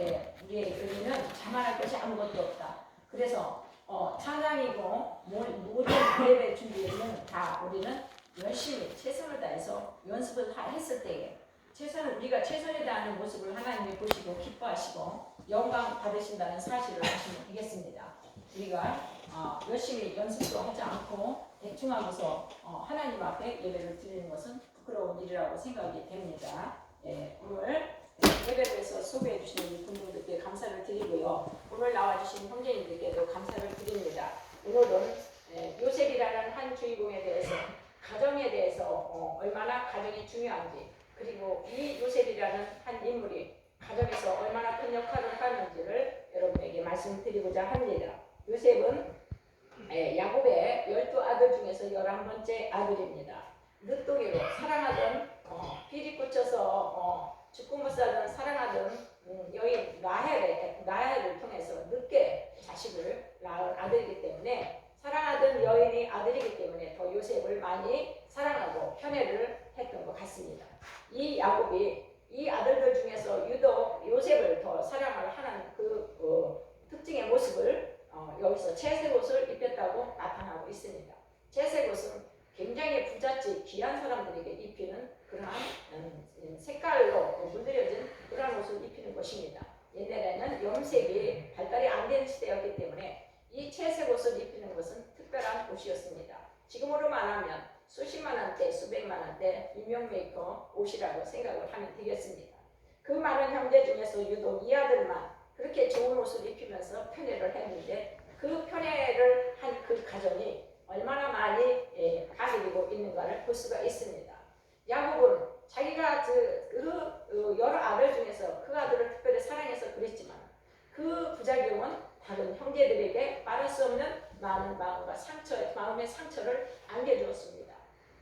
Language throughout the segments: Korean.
예, 우리의 의미는 자만할 것이 아무것도 없다. 그래서 어, 찬양이고 모- 모든 예배 준비는 다 우리는 열심히 최선을 다해서 연습을 다 했을 때에 최선을 우리가 최선을 다하는 모습을 하나님이 보시고 기뻐하시고 영광 받으신다는 사실을 아시면 되겠습니다. 우리가 어, 열심히 연습도 하지 않고 대충 하고서 어, 하나님 앞에 예배를 드리는 것은 부끄러운 일이라고 생각이 됩니다. 예, 오늘 예배에서 소개해 우리 분들께 감사를 드리고요. 오늘 나와주신 형제님들께도 감사를 드립니다. 오늘은 예, 요셉이라는 한 주인공에 대해서 가정에 대해서 어, 얼마나 가정이 중요한지 그리고 이 요셉이라는 한 인물이 가정에서 얼마나 큰 역할을 하는지를 여러분에게 말씀드리고자 합니다. 요셉은 예, 야곱의 열두 아들 중에서 열한 번째 아들입니다. 늦둥이로 사랑하던 어, 비리 꽂혀서 어, 살던 사랑하던 음, 여인 라헬의, 라헬을 통해서 늦게 자식을 낳은 아들이기 때문에 사랑하던 여인이 아들이기 때문에 더 요셉을 많이 사랑하고 편애를 했던 것 같습니다. 이 야곱이 이 아들들 중에서 유독 요셉을 더 사랑을 하는 그 어, 특징의 모습을 어, 여기서 채색 옷을 입혔다고 나타나고 있습니다. 채색 옷은 굉장히 부잣집 귀한 사람들에게 입히는 그러한 음, 색깔로 물들여진 그러한 옷을 입히는 것입니다. 옛날에는 염색이 발달이 안 된 시대였기 때문에 이 채색 옷을 입히는 것은 특별한 옷이었습니다. 지금으로 말하면 수십만 원대, 수백만 원대 유명 메이커 옷이라고 생각을 하면 되겠습니다. 그 많은 형제 중에서 유독 이 아들만 그렇게 좋은 옷을 입히면서 편애를 했는데 그 편애를 한 그 가정이 얼마나 많이 예, 가지고 있는가를 볼 수가 있습니다. 야곱은 자기가 그, 그, 그 여러 아들 중에서 그 아들을 특별히 사랑해서 그랬지만 그 부작용은 다른 형제들에게 말할 수 없는 많은 마음과 상처, 마음의 상처를 안겨주었습니다.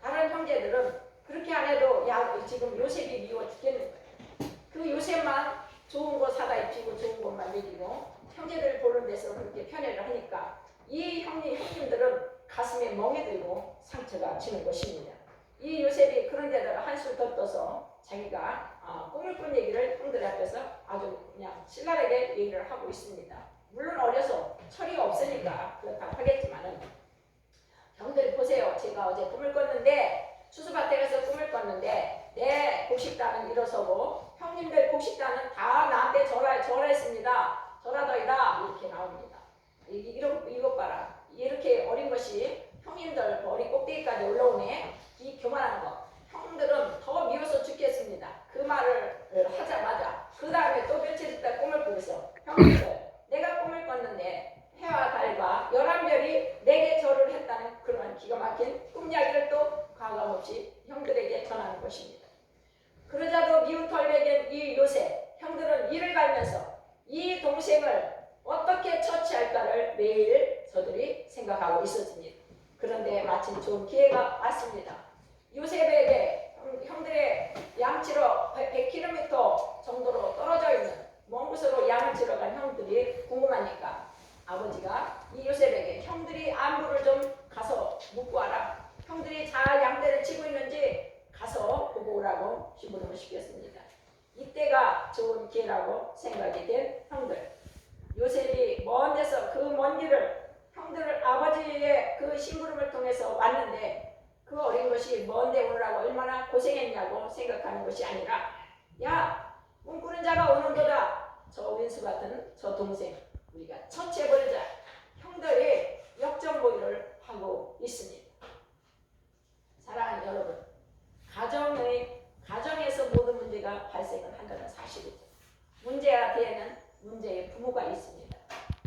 다른 형제들은 그렇게 안 해도 야, 지금 요셉이 미워 죽겠는 거예요. 그 요셉만 좋은 거 사다 입히고 좋은 것만 먹이고 형제들 보는 데서 그렇게 편애를 하니까 이 형님, 형님들은 가슴에 멍이 들고 상처가 지는 것입니다. 이 요셉이 그런 데다가 한술 더 떠서 자기가 아, 꿈을 꾼 얘기를 형들 앞에서 아주 그냥 신랄하게 얘기를 하고 있습니다. 물론 어려서 철이 없으니까 그렇다고 하겠지만은 형들 보세요. 제가 어제 꿈을 꿨는데 수수밭에 가서 꿈을 꿨는데 내 곡식단은 일어서고 형님들 곡식단은 다 나한테 절하, 절했습니다 이렇게 나옵니다. 이- 이런 이것 봐라. 이렇게 어린 것이 형님들 머리 꼭대기까지 올라오네. 이 교만한 거. 형들은 더 미워서 죽겠습니다. 그 말을 하자마자 그 다음에 또 며칠 있다 꿈을 꾸면서 형님들 내가 꿈을 꿨는데 해와 달과 열한 별이 내게 절을 했다는 그런 기가 막힌 꿈 이야기를 또 과감없이 형들에게 전하는 것입니다. 그러자도 미운 털백인 이 요새 형들은 이를 갈면서 이 동생을 어떻게 처치할까를 매일 저들이 생각하고 있었습니다. 그런데 마침 좋은 기회가 왔습니다. 요셉에게 형- 형들의 양치로 100km 정도로 떨어져 있는 먼 곳으로 양을 치러 간 형들이 궁금하니까 아버지가 이 요셉에게 형들이 안부를 좀 가서 묻고 와라. 형들이 잘 양떼를 치고 있는지 가서 보고 오라고 심부름을 시켰습니다. 이때가 좋은 기회라고 생각이 된 형들. 요셉이 먼 데서 그 먼 길을 형들을 아버지의 그 심부름을 통해서 왔는데 그 어린 것이 먼데 오느라고 얼마나 고생했냐고 생각하는 것이 아니라 야 꿈꾸는 자가 오는도다. 저 윈수 같은 저 동생 우리가 처치해버리자 형들이 역전모의를 하고 있습니다. 사랑하는 여러분 가정의 가정에서 모든 문제가 발생을 한다는 사실이죠. 문제가 되는 문제의 부모가 있습니다.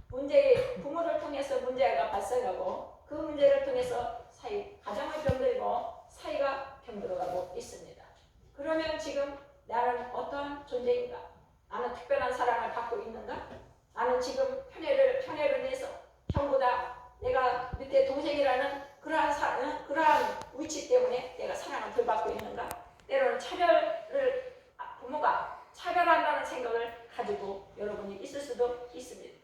문제의 부모를 통해서 문제가 발생하고 그 문제를 통해서 사이 가정을 병들고 사이가 병들어가고 있습니다. 그러면 지금 나는 어떠한 존재인가? 나는 특별한 사랑을 받고 있는가? 나는 지금 편애를 편애를 내서 형보다 내가 밑에 동생이라는 그러한 사, 응? 그러한 위치 때문에 내가 사랑을 덜 받고 있는가? 때로는 차별을 아, 부모가 차별한다는 생각을 가지고 여러분이 있을 수도 있습니다.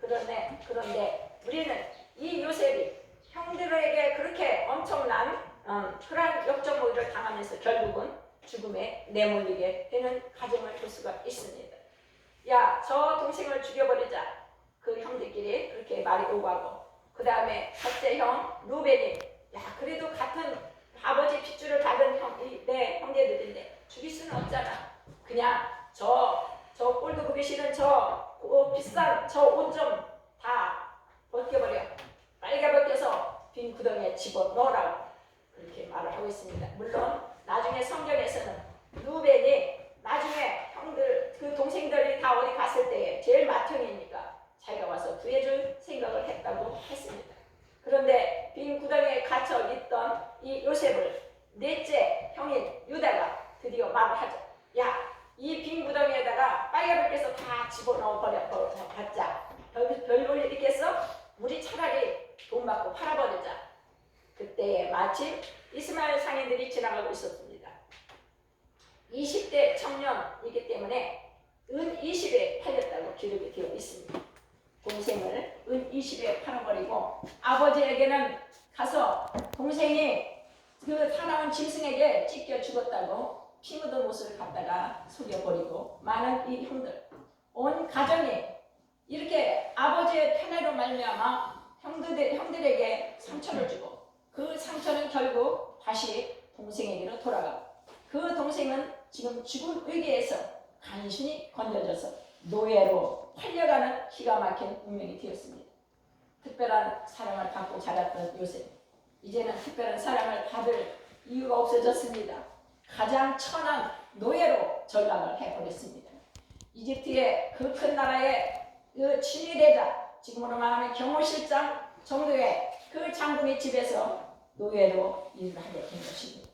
그런데 그런데 우리는 이 요셉이 형들에게 그렇게 엄청난 음, 그러한 역적모의를 당하면서 결국은 죽음에 내몰리게 되는 가정을 볼 수가 있습니다. 야 저 동생을 죽여버리자. 그 형들끼리 그렇게 말이 오고 하고 그 다음에 첫째 형 루벤이 야 그래도 같은 아버지 핏줄을 받은 형, 이- 내 형제들인데 죽일 수는 없잖아. 그냥 저 저 꼴도 보기 싫은 저 그 비싼 저 옷 좀 다 벗겨버려. 빨개 벗겨서 빈 구덩이에 집어넣으라고 그렇게 말을 하고 있습니다. 물론 나중에 성경에서는 루벤이 나중에 형들 그 동생들이 다 어디 갔을 때 제일 맏형이니까 자기가 와서 구해줄 생각을 했다고 했습니다. 그런데 빈 구덩이에 갇혀 있던 이 요셉을 넷째 형인 유다가 드디어 말을 하죠. 야, 이 빈 구덩이에다가 빨개벗겨서 다 집어넣어 버려 버려 받자. 별, 별볼 있겠어? 우리 차라리 돈 받고 팔아버리자. 그때 마침 이스마엘 상인들이 지나가고 있었습니다. 20대 청년이기 때문에 은 20에 팔렸다고 기록이 되어 있습니다. 동생을 은 20에 팔아버리고 아버지에게는 가서 동생이 그 사나운 짐승에게 찢겨 죽었다고 피 묻은 옷을 갖다가 속여버리고 많은 이 형들 온 가정이 이렇게 아버지의 편애로 말미암아 형들, 형들에게 상처를 주고 그 상처는 결국 다시 동생에게로 돌아가고 그 동생은 지금 죽음 위기에서 간신히 건져져서 노예로 팔려가는 기가 막힌 운명이 되었습니다. 특별한 사랑을 받고 자랐던 요셉 이제는 특별한 사랑을 받을 이유가 없어졌습니다. 가장 천한 노예로 전락을 해버렸습니다. 이집트의 그 큰 나라의 그 친위대자 지금으로 말하면 경호실장 정도의 그 장군의 집에서 노예로 일을 하게 된 것입니다.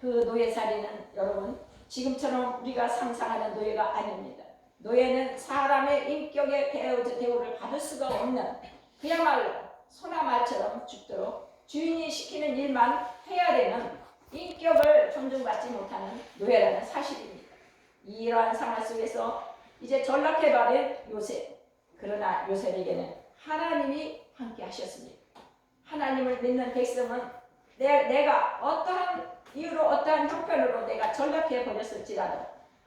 그 노예살이는 여러분 지금처럼 우리가 상상하는 노예가 아닙니다. 노예는 사람의 인격의 대우, 대우를 받을 수가 없는 그야말로 소나마처럼 죽도록 주인이 시키는 일만 해야 되는 인격을 존중받지 못하는 노예라는 사실입니다. 이러한 상황 속에서 이제 전락해버린 요셉. 그러나 요셉에게는 하나님이 함께 하셨습니다. 하나님을 믿는 백성은 내, 내가 어떠한 이유로 어떠한 형편으로 내가 전락해 버렸을지라도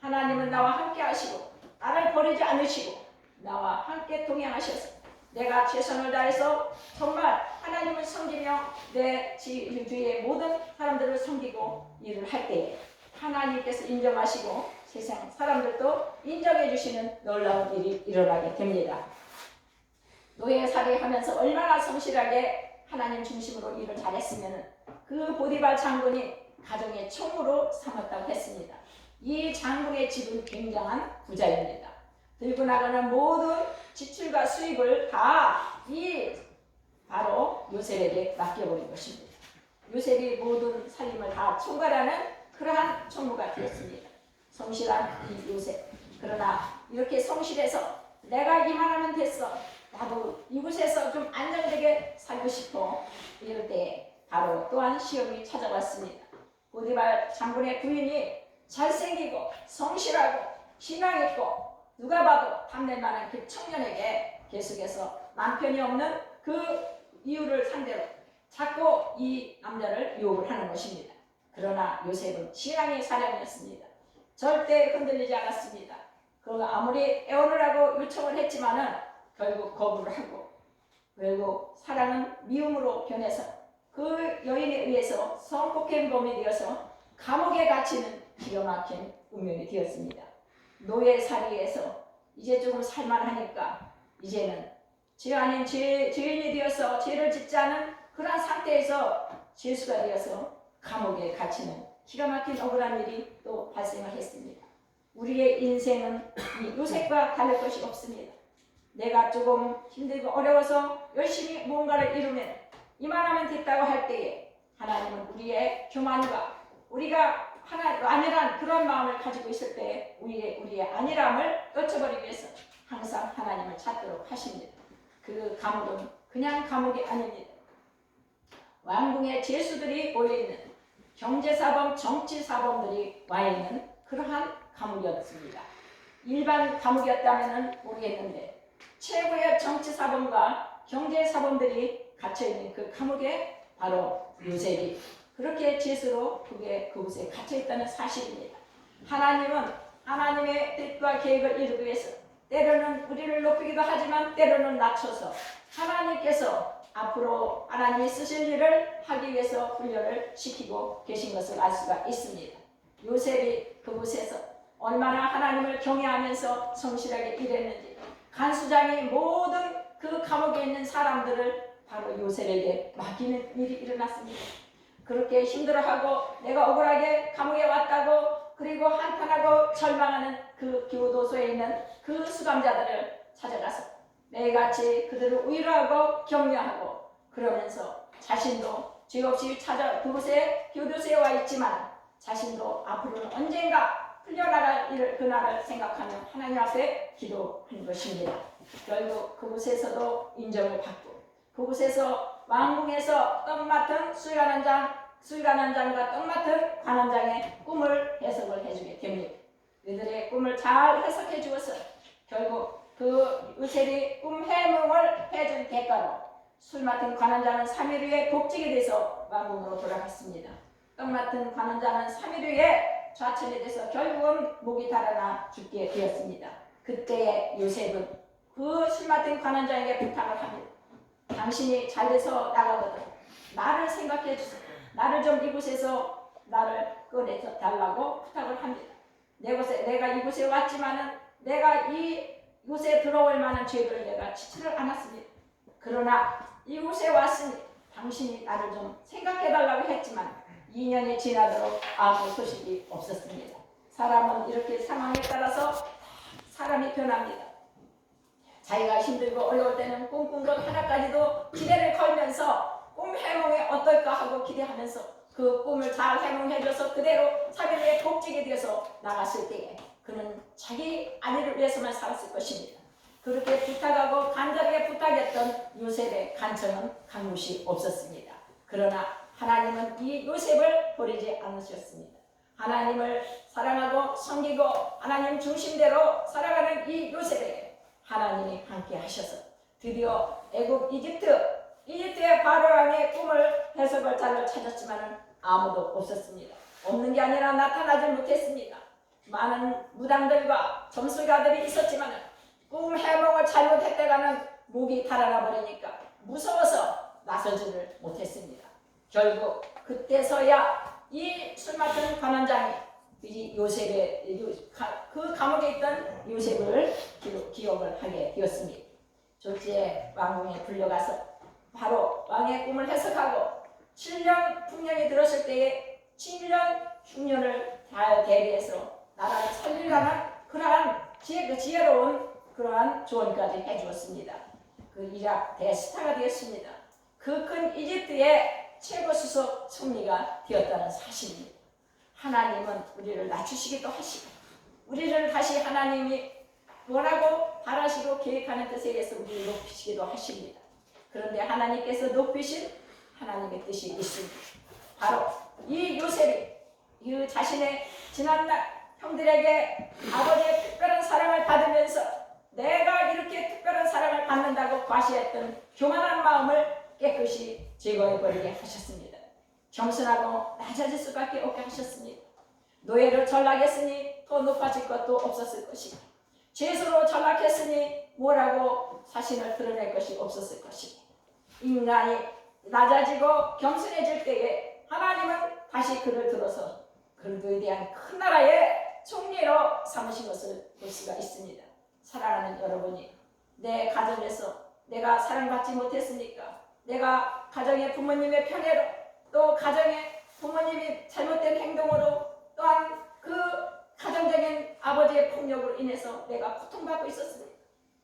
하나님은 나와 함께 하시고 나를 버리지 않으시고 나와 함께 동행하셔서 내가 최선을 다해서 정말 하나님을 섬기며 내 지- 주위의 모든 사람들을 섬기고 일을 할 때에 하나님께서 인정하시고 세상 사람들도 인정해 주시는 놀라운 일이 일어나게 됩니다. 노예살이 하면서 얼마나 성실하게 하나님 중심으로 일을 잘했으면 그 보디발 장군이 가정의 총으로 삼았다고 했습니다. 이 장군의 집은 굉장한 부자입니다. 들고 나가는 모든 지출과 수입을 다 이 바로 요셉에게 맡겨버린 것입니다. 요셉이 모든 살림을 다 총괄하는 그러한 총무가 되었습니다. 성실한 이 요셉. 그러나 이렇게 성실해서 내가 이만 하면 됐어. 나도 이곳에서 좀 안정되게 살고 싶어. 이럴 때 바로 또한 시험이 찾아왔습니다. 보디발 장군의 부인이 잘생기고 성실하고 신앙 있고 누가 봐도 탐낼 만한 그 청년에게 계속해서 남편이 없는 그 이유를 상대로 자꾸 이 남자를 유혹을 하는 것입니다. 그러나 요셉은 신앙의 사람이었습니다. 절대 흔들리지 않았습니다. 그 아무리 애원을 하고 요청을 했지만은 결국 거부를 하고 결국 사랑은 미움으로 변해서 그 여인에 의해서 성폭행범이 되어서 감옥에 갇히는 기가 막힌 운명이 되었습니다. 노예살이에서 이제 조금 살만하니까 이제는 죄 아닌 죄, 죄인이 되어서 죄를 짓지 않은 그러한 상태에서 죄수가 되어서 감옥에 갇히는 기가 막힌 억울한 일이 또 발생을 했습니다. 우리의 인생은 이 요셉과 다를 것이 없습니다. 내가 조금 힘들고 어려워서 열심히 무언가를 이루면 이만하면 됐다고 할 때에 하나님은 우리의 교만과 우리가 하나 아니란 그런 마음을 가지고 있을 때 우리의 우리의 아니람을 떨쳐버리기 위해서 항상 하나님을 찾도록 하십니다. 그 감옥은 그냥 감옥이 아닙니다. 왕궁의 죄수들이 모여 있는 경제사범, 정치사범들이 와 있는 그러한 감옥이었습니다. 일반 감옥이었다면 모르겠는데 최고의 정치사범과 경제사범들이 갇혀 있는 그 감옥에 바로 요셉이 그렇게 죄수로 그게 그곳에 갇혀 있다는 사실입니다. 하나님은 하나님의 뜻과 계획을 이루기 위해서 때로는 우리를 높이기도 하지만 때로는 낮춰서 하나님께서 앞으로 하나님이 쓰실 일을 하기 위해서 훈련을 시키고 계신 것을 알 수가 있습니다. 요셉이 그곳에서 얼마나 하나님을 경외하면서 성실하게 일했는지 간수장이 모든 그 감옥에 있는 사람들을 바로 요셉에게 맡기는 일이 일어났습니다. 그렇게 힘들어하고 내가 억울하게 감옥에 왔다고 그리고 한탄하고 절망하는 그 교도소에 있는 그 수감자들을 찾아가서 매일같이 그들을 위로하고 격려하고 그러면서 자신도 죄 없이 찾아 그곳에 교도소에 와 있지만 자신도 앞으로는 언젠가 풀려나갈 일을 그날을 생각하며 하나님 앞에 기도한 것입니다. 결국 그곳에서도 인정을 받고 그곳에서 왕궁에서 떡 맡은 수관원장 수관원장과 떡 맡은 관원장의 꿈을 해석을 해주게 됩니다. 그들의 꿈을 잘 해석해 주어서 결국 그 요셉이 꿈 해몽을 해준 대가로 술 맡은 관원장은 3일 후에 복직이 돼서 왕궁으로 돌아갔습니다. 떡 맡은 관원장은 3일 후에 좌천이 돼서 결국은 목이 달아나 죽게 되었습니다. 그때의 요셉은 그 술 맡은 관원장에게 부탁을 합니다. 당신이 잘 돼서 나가거든. 나를 생각해 주세요. 나를 좀 이곳에서 나를 꺼내서 달라고 부탁을 합니다. 내 곳에, 내가 이곳에 왔지만은 내가 이 이곳에 들어올 만한 죄를 내가 지지를 않았습니다. 그러나 이곳에 왔으니 당신이 나를 좀 생각해 달라고 했지만 2년이 지나도록 아무 소식이 없었습니다. 사람은 이렇게 상황에 따라서 사람이 변합니다. 자기가 힘들고 어려울 때는 꿈꾼 것 하나까지도 기대를 걸면서 꿈 해몽이 어떨까 하고 기대하면서 그 꿈을 잘 해몽해줘서 그대로 3일에 복직이 되어서 나갔을 때에 그는 자기 아내를 위해서만 살았을 것입니다. 그렇게 부탁하고 간절하게 부탁했던 요셉의 간청은 강무시 없었습니다. 그러나 하나님은 이 요셉을 버리지 않으셨습니다. 하나님을 사랑하고 섬기고 하나님 중심대로 살아가는 이 요셉에게 하나님이 함께 하셔서 드디어 애국 이집트 이집트의 바로 왕의 꿈을 해석을 자를 찾았지만 아무도 없었습니다. 없는 게 아니라 나타나지 못했습니다. 많은 무당들과 점술가들이 있었지만 꿈 해몽을 잘못했다가는 목이 달아나 버리니까 무서워서 나서지를 못했습니다. 결국 그때서야 이술 맡은 관원장이 이 요셉의 그 감옥에 있던 요셉을 기억을 하게 되었습니다. 졸지에 왕궁에 불려가서 바로 왕의 꿈을 해석하고 7년 풍년이 들었을 때에 7년 흉년을 잘 대비해서 나라를 살리려는 그러한 지혜, 그 지혜로운 그러한 조언까지 해주었습니다. 그 이rak 대스타가 되었습니다. 그 큰 이집트의 최고 수석 총리가 되었다는 사실입니다. 하나님은 우리를 낮추시기도 하시고 우리를 다시 하나님이 원하고 바라시고 계획하는 뜻에 의해서 우리를 높이시기도 하십니다. 그런데 하나님께서 높이신 하나님의 뜻이 있습니다. 바로 이 요셉이 이 자신의 지난날 형들에게 아버지의 특별한 사랑을 받으면서 내가 이렇게 특별한 사랑을 받는다고 과시했던 교만한 마음을 깨끗이 제거해버리게 하셨습니다. 겸손하고 낮아질 수밖에 없게 하셨습니다. 노예로 전락했으니 더 높아질 것도 없었을 것이고 죄수로 전락했으니 뭐라고 자신을 드러낼 것이 없었을 것이고 인간이 낮아지고 겸손해질 때에 하나님은 다시 그를 들어서 그리도에 대한 큰 나라의 총리로 삼으신 것을 볼 수가 있습니다. 사랑하는 여러분이 내 가정에서 내가 사랑받지 못했으니까 내가 가정의 부모님의 편애로 또 가정의 부모님이 잘못된 행동으로 또한 그 가정적인 아버지의 폭력으로 인해서 내가 고통받고 있었습니다.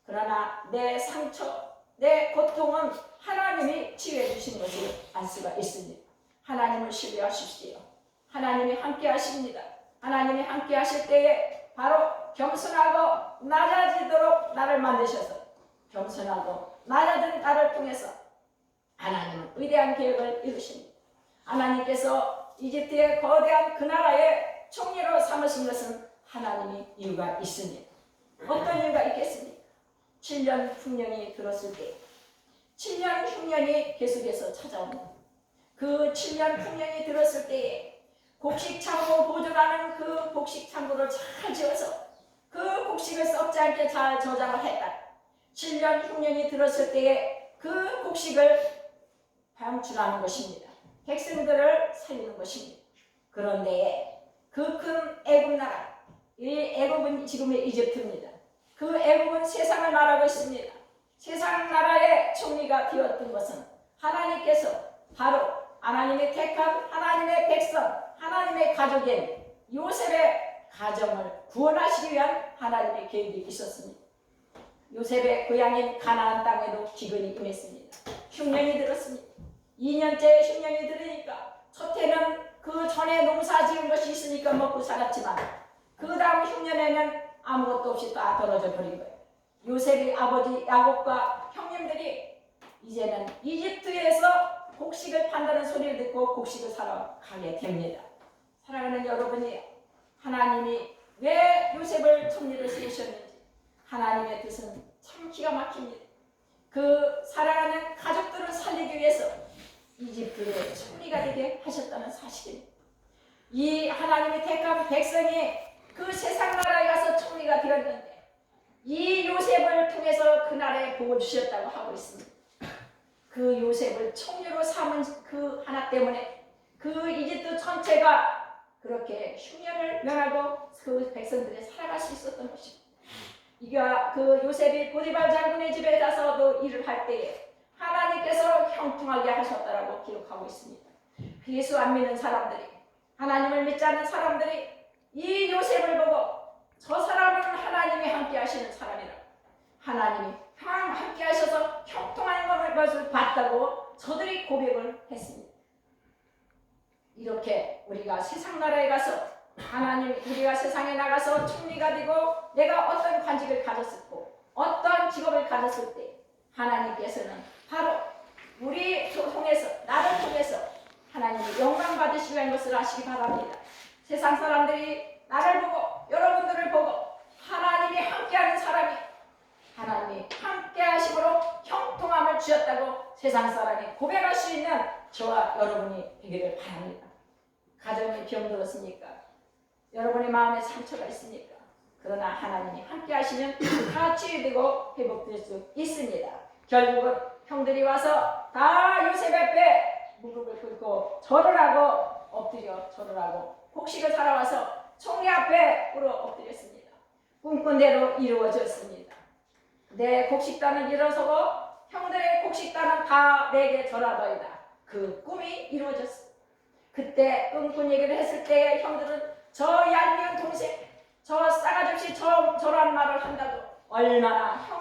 그러나 내 상처, 내 고통은 하나님이 치유해 주신 것을 알 수가 있습니다. 하나님을 신뢰하십시오. 하나님이 함께 하십니다. 하나님이 함께 하실 때에 바로 겸손하고 낮아지도록 나를 만드셔서 겸손하고 낮아진 나를 통해서 하나님은 위대한 계획을 이루십니다. 하나님께서 이집트의 거대한 그 나라의 총리로 삼으신 것은 하나님이 이유가 있습니다. 어떤 이유가 있겠습니까? 7년 흉년이 들었을 때 7년 흉년이 계속해서 찾아옵니다. 그 7년 흉년이 들었을 때에 곡식 창고 보존하는 그 곡식 창고를 잘 지어서 그 곡식을 썩지 못지않게 잘 저장을 했다. 7년 흉년이 들었을 때에 그 곡식을 방출하는 것입니다. 백성들을 살리는 것입니다. 그런데 그 큰 애굽 나라, 이 애굽은 지금의 이집트입니다. 그 애굽은 세상을 말하고 있습니다. 세상 나라의 총리가 되었던 것은 하나님께서 바로 하나님의 택한 하나님의 백성, 하나님의 가족인 요셉의 가정을 구원하시기 위한 하나님의 계획이 있었습니다. 요셉의 고향인 가나안 땅에도 기근이 임했습니다. 흉년이 들었습니다. 2년째 흉년이 들으니까 첫 해는 그 전에 농사 지은 것이 있으니까 먹고 살았지만 그 다음 흉년에는 아무것도 없이 다 떨어져 버린 거예요. 요셉의 아버지 야곱과 형님들이 이제는 이집트에서 곡식을 판다는 소리를 듣고 곡식을 사러 가게 됩니다. 사랑하는 여러분이 하나님이 왜 요셉을 총리를 세우셨는지 하나님의 뜻은 참 기가 막힙니다. 그 사랑하는 가족들을 살리기 위해서 이집트의 총리가 되게 하셨다는 사실입니다. 이 하나님의 택한 백성이 그 세상 나라에 가서 총리가 되었는데 이 요셉을 통해서 그 나라에 복을 주셨다고 하고 있습니다. 그 요셉을 총리로 삼은 그 하나 때문에 그 이집트 전체가 그렇게 흉년을 면하고 그 백성들이 살아갈 수 있었던 것입니다. 이가 그 요셉이 보디발 장군의 집에 가서도 일을 할 때에 하나님께서 형통하게 하셨다라고 기록하고 있습니다. 예수 안 믿는 사람들이 하나님을 믿지 않는 사람들이 이 요셉을 보고 저 사람은 하나님이 함께 하시는 사람이라 하나님이 항 함께 하셔서 형통하는 것을 봤다고 저들이 고백을 했습니다. 이렇게 우리가 세상 나라에 가서 하나님 우리가 세상에 나가서 총리가 되고 내가 어떤 관직을 가졌었고 어떤 직업을 가졌을 때 하나님께서는 바로 우리 통해서 나를 통해서 하나님이 영광 받으시기 위한 것을 아시기 바랍니다. 세상 사람들이 나를 보고 여러분들을 보고 하나님이 함께하는 사람이 하나님이 함께하심으로 형통함을 주셨다고 세상 사람이 고백할 수 있는 저와 여러분이 되기를 바랍니다. 가정이 병들었습니까? 여러분의 마음에 상처가 있습니까? 그러나 하나님이 함께 하시면 다 치유되고 회복될 수 있습니다. 결국은 형들이 와서 다 요셉 앞에 무릎을 꿇고 절을 하고 엎드려 절을 하고 곡식을 사러 와서 총리 앞에 꿇어 엎드렸습니다. 꿈꾼 대로 이루어졌습니다. 내 곡식단은 일어서고 형들의 곡식단은 다 내게 절하더이다. 그 꿈이 이루어졌습니다. 그때 꿈꾼 얘기를 했을 때 형들은 저 얄미운 동생, 저 싸가지 없이 저, 저런 말을 한다고 얼마나 형을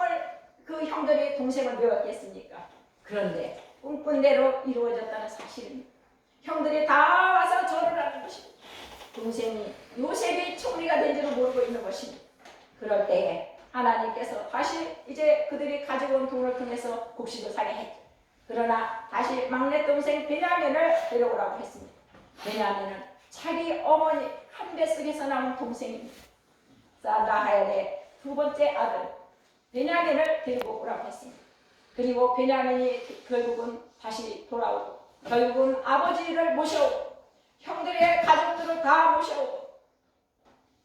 그 형들이 동생을 배웠겠습니까? 그런데 꿈꾼 대로 이루어졌다는 사실입니다. 형들이 다 와서 절을 하는 것입니다. 동생이 요셉이 총리가 된 줄을 모르고 있는 것입니다. 그럴 때에 하나님께서 다시 이제 그들이 가지고 온 돈을 통해서 곡식을 사게 했죠. 그러나 다시 막내 동생 베냐민을 데려오라고 했습니다. 베냐민은 자기 어머니 한 뱃속에서 나온 동생입니다. 사다하엘의 두 번째 아들 베냐민을 데리고 오라고 했습니다. 그리고 베냐민이 결국은 다시 돌아오고 결국은 아버지를 모셔오고 형들의 가족들을 다 모셔오고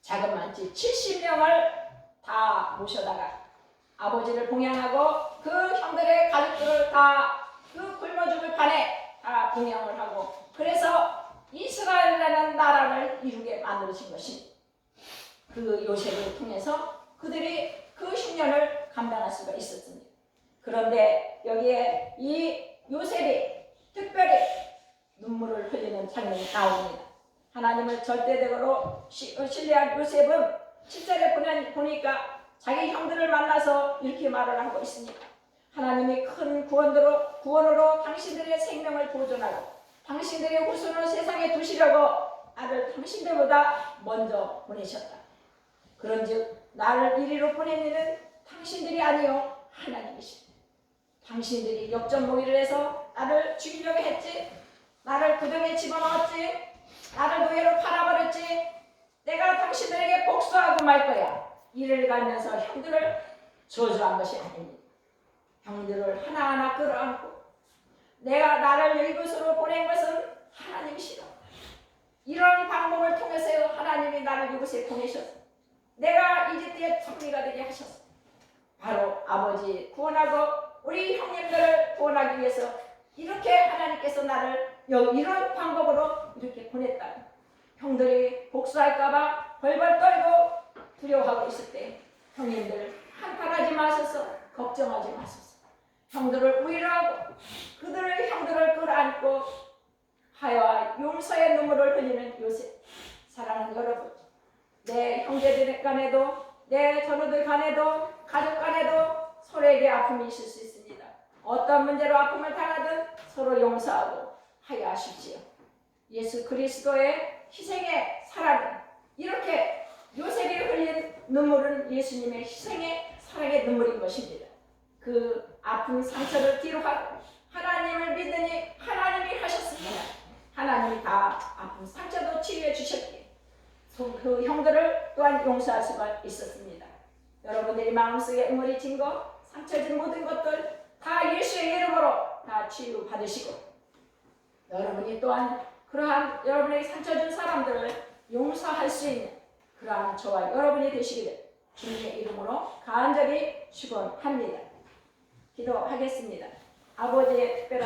자그만치 70명을 다 모셔다가 아버지를 봉양하고 그 형들의 가족들을 다 그 굶어 죽을 판에 다 봉양을 하고 그래서 이스라엘이라는 나라를 이루게 만들어진 것입니다. 그 요셉을 통해서 그들이 그 흉년을 감당할 수가 있었습니다. 그런데 여기에 이 요셉이 특별히 눈물을 흘리는 장면이 나옵니다. 하나님을 절대적으로 시- 어, 신뢰한 요셉은 7절에 보니까 자기 형들을 만나서 이렇게 말을 하고 있습니다. 하나님이 큰 구원으로, 구원으로 당신들의 생명을 보존하고 당신들의 후손을 세상에 두시려고 나를 당신들보다 먼저 보내셨다. 그런즉 나를 이리로 보낸 이는 당신들이 아니요 하나님이시다. 당신들이 역전모의를 해서 나를 죽이려고 했지. 나를 구덩이에 집어넣었지. 나를 노예로 팔아버렸지. 내가 당신들에게 복수하고 말 거야. 이를 갈면서 형들을 저주한 것이 아닙니다. 형들을 하나하나 끌어안고 내가 나를 이곳으로 보낸 것은 하나님이시다. 이런 방법을 통해서 하나님이 나를 이곳에 보내셨다. 내가 이집트의 총리가 되게 하셨어. 바로 아버지 구원하고 우리 형님들을 구원하기 위해서 이렇게 하나님께서 나를 여- 이런 방법으로 이렇게 보냈다. 형들이 복수할까봐 벌벌 떨고 두려워하고 있을 때 형님들 한탄하지 마소서 걱정하지 마소서 형들을 위로하고 그들의 형들을 끌어안고 하여와 용서의 눈물을 흘리는 요셉 사랑하는 여러분 내 형제들 간에도 내 전우들 간에도 가족 간에도 서로에게 아픔이 있을 수 있습니다 어떤 문제로 아픔을 당하든 서로 용서하고 하여 하십시오 예수 그리스도의 희생의 사랑은 이렇게 요셉이 흘린 눈물은 예수님의 희생의 사랑의 눈물인 것입니다. 그 아픈 상처를 뒤로 하고 하나님을 믿으니 하나님이 하셨습니다. 하나님이 다 아픈 상처도 치유해 주셨기에 소- 그 형들을 또한 용서할 수가 있었습니다. 여러분들이 마음속에 응어리진 것, 상처진 모든 것들 다 예수의 이름으로 다 치유 받으시고 여러분이 또한 그러한 여러분에게 상처 준 사람들을 용서할 수 있는 그러한 저와 여러분이 되시기를 주님의 이름으로 간절히 축원합니다. 기도하겠습니다. 아버지의 특별한